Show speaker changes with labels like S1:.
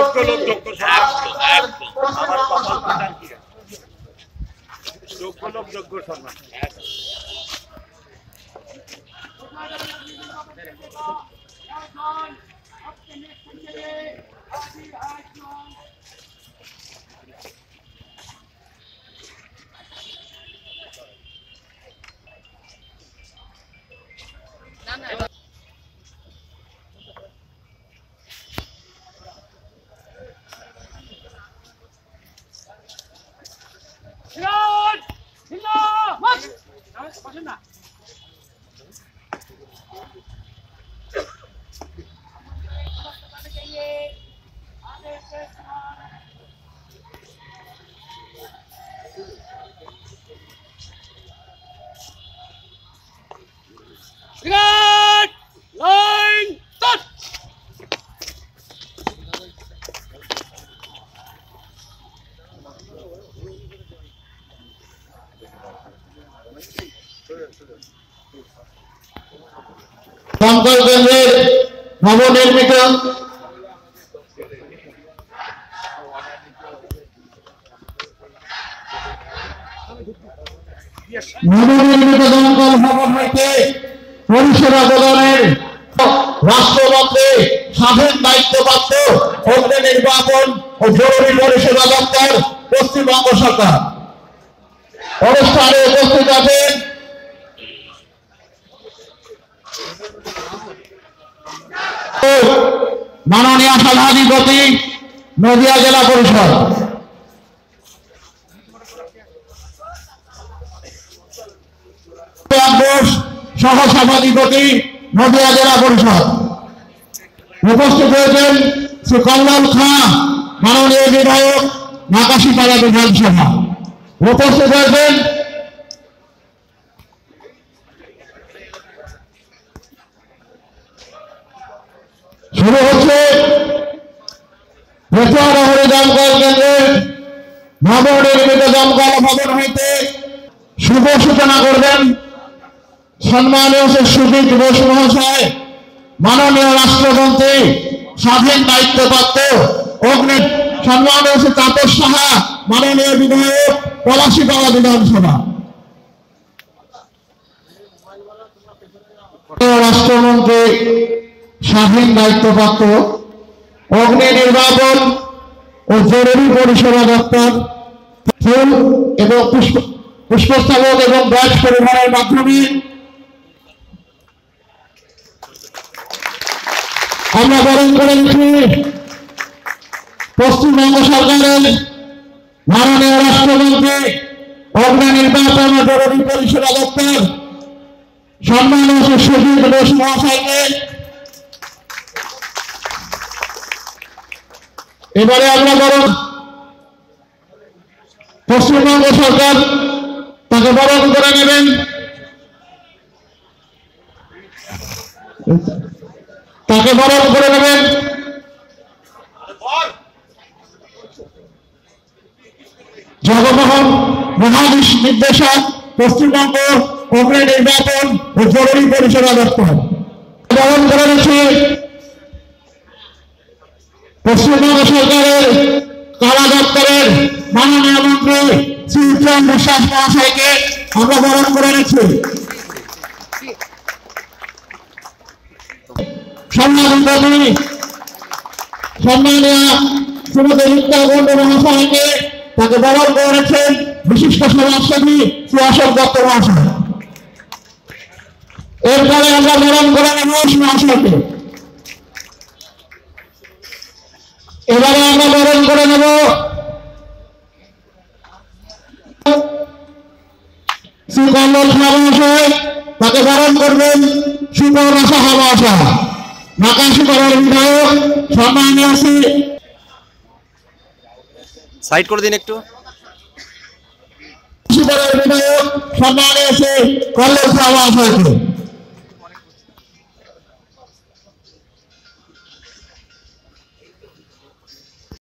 S1: যোগ্য লোক যোগ্য আমার কপাল কি 신나 마치 wat is dat?
S2: দমকল কেন্দ্রের নবনির্মিত নবনির্মিত দমকল ভবন হইতে পরিষেবা প্রদানের রাষ্ট্রপত্রে স্বাধীন দায়িত্বপ্রাপ্ত অগ্নি নির্বাপন ও জরুরি পরিষেবা দপ্তর পশ্চিমবঙ্গ সরকার। অনুষ্ঠানে উপস্থিত আছেন মাননীয় সভাধিপতি নদিয়া জেলা পরিষদ। সহ সভাধিপতি নদিয়া জেলা পরিষদ। উপস্থিত হয়েছেন শ্রী কল্যাণ খাঁ, মাননীয় বিধায়ক, নাকাশিপাড়া বিধানসভা। উপস্থিত হয়েছেন দমকল কেন্দ্রের নবনির্মিত দমকল ভবন হইতে শুভ সূচনা করবেন। সম্মানীয় মহাশয়, মাননীয় স্বাধীন দায়িত্বপ্রাপ্ত অগ্নি, সম্মানীয় তাপস সাহা, মাননীয় বিধায়ক পলাশিপাড়া বিধানসভা। রাষ্ট্রমন্ত্রী, স্বাধীন দায়িত্বপ্রাপ্ত অগ্নি নির্বাপন ও জরুরি পরিষেবা দপ্তর, ফুল এবং পুষ্প, পুষ্পস্তবক এবং ব্যাস পরিবারের মাধ্যমে আমরা বরণ করেছি পশ্চিমবঙ্গ সরকারের মাননীয় রাষ্ট্রমন্ত্রী অগ্নি নির্বাচন জরুরি পরিষেবা দপ্তর শ্রী সুজিত ঘোষ মহাশয়কে এবারে আমরা বরং পশ্চিমবঙ্গ সরকার তাকে বরণ করে নেবেন। তাকে বরণ করে নেবেন। জগমোহন মহাদেশ নির্দেশক পশ্চিমবঙ্গ অগ্নি নির্বাচন ও জরুরি পরিষেবা দপ্তর। বরণ করে নিচ্ছে। পশ্চিমবঙ্গ সরকারের কারা দপ্তরের মাননীয় মন্ত্রী শ্রী উত্তম বিশ্বাস মহাশয়কে আমরা বরণ করে নিচ্ছি। করেছেন বিশিষ্ট এরপরে আমরা বরণ করে নেব এবারে আমরা বরণ করে নেব। শ্রী কল্লোল শাহ মহাশয় তাকে বরণ করবেন সুপর্ণা সাহা মহাশয়। নাকাশি করার বিধায়ক সম্মানীয় শ্রী
S3: সাইড করে দিন একটু।
S2: করার বিধায়ক সম্মানীয় শ্রী কল্লোল মহাশয়কে।